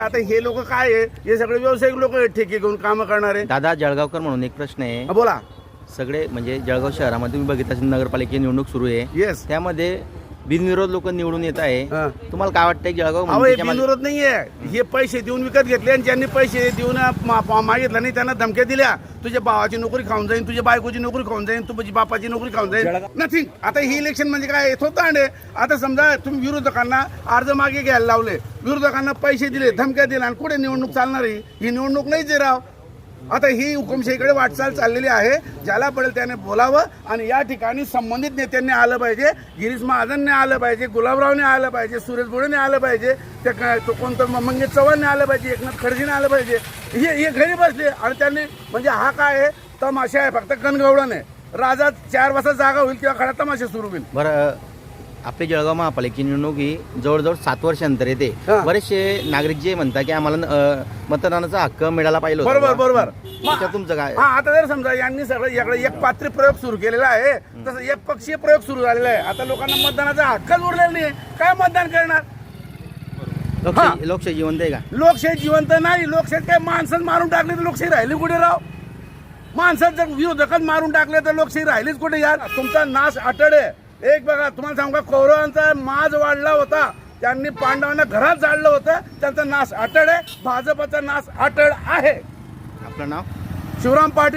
आता हे लोक काय आहे? हे सगळे व्यावसायिक लोक आहेत ठेके घेऊन काम करणारे. दादा जळगावकर म्हणून एक प्रश्न आहे. बोला. सगळे म्हणजे जळगाव शहरामध्ये तुम्ही बघित असेल नगरपालिकेची निवडणूक सुरू आहे. येस त्यामध्ये बिनविरोध लोक निवडून येत आहे. हा. तुम्हाला काय वाटतंय की जळगाव अहो हे महापालिकेच्या मागे- बिनविरोध नाहीये. हे पैसे देऊन विकत घेतले आणि ज्यांनी पैसे देऊन मा- मागितलं नाही त्यांना धमक्या दिल्या. तुझ्या भावाची नोकरी खाऊन जाईन तुझ्या बायकोची नोकरी खाऊन जाईन तुझी बापाची नोकरी खाऊन जाईन. नथिंग आता ही इलेक्शन म्हणजे काय? थोतांड आहे आता समजा तुम्ही विरोधकांना अर्ज मागे घ्यायला लावले. विरोधकांना पैसे दिले धमक्या दिल्या आणि कुठे निवडणूक चालणार आहे? ही निवडणूक नाहीच आहे राव. आता ही हुकुमशाहीकडे वाटचाल चाललेली आहे. ज्याला पडेल त्याने बोलावं आणि या ठिकाणी संबंधित नेत्यांनी आलं पाहिजे. गिरीश महाजनने आलं पाहिजे गुलाबरावने आलं पाहिजे सुरेश भोडेने आलं पाहिजे त्या काय तो कोणतं म- मंगेश चव्हाणने आलं पाहिजे एकनाथ खडसेने आलं पाहिजे. हे हे घरी बसले आणि त्यांनी म्हणजे हा काय आहे? तमाशा आहे फक्त कणगवळण आहे. राजा चार वाजता जागा होईल किंवा खडा तमाशा सुरू होईल. बरं आपली जळगाव महापालिकेची निवडणूक ही जवळजवळ सात वर्षानंतर येते. हा. बरेचसे नागरिक जे म्हणतात की आम्हाला अं, मतदानाचा हक्क मिळाला पाहिजे होता. बरोबर. बरोबर. त्याच्यात तुमचं काय? हा आता जर समजा यांनी सगळं याकडे एक पात्री प्रयोग सुरू केलेला आहे तसं एक पक्षीय प्रयोग सुरू झालेला आहे. आता लोकांना मतदानाचा हक्कच उरलेला नाही काय मतदान करणार? लोकशाही लोकशाही जिवंत आहे का? लोकशाही जिवंत नाही. लोकशाही काय माणसं मारून टाकली तर लोकशाही राहिली कुठे राव? माणसात जर विरोधकात मारून टाकले तर लोकशाही राहिलीच कुठे यार? तुमचा नाश अटड आहे. एक बघा तुम्हाला सांगू का कौरवांचा माज वाढला होता. त्यांनी पांडवांना घरात जाळलं होतं. त्यांचा नाश अटड आहे. भाजपचा नाश अटड आहे. आपलं नाव? शिवराम पाटील.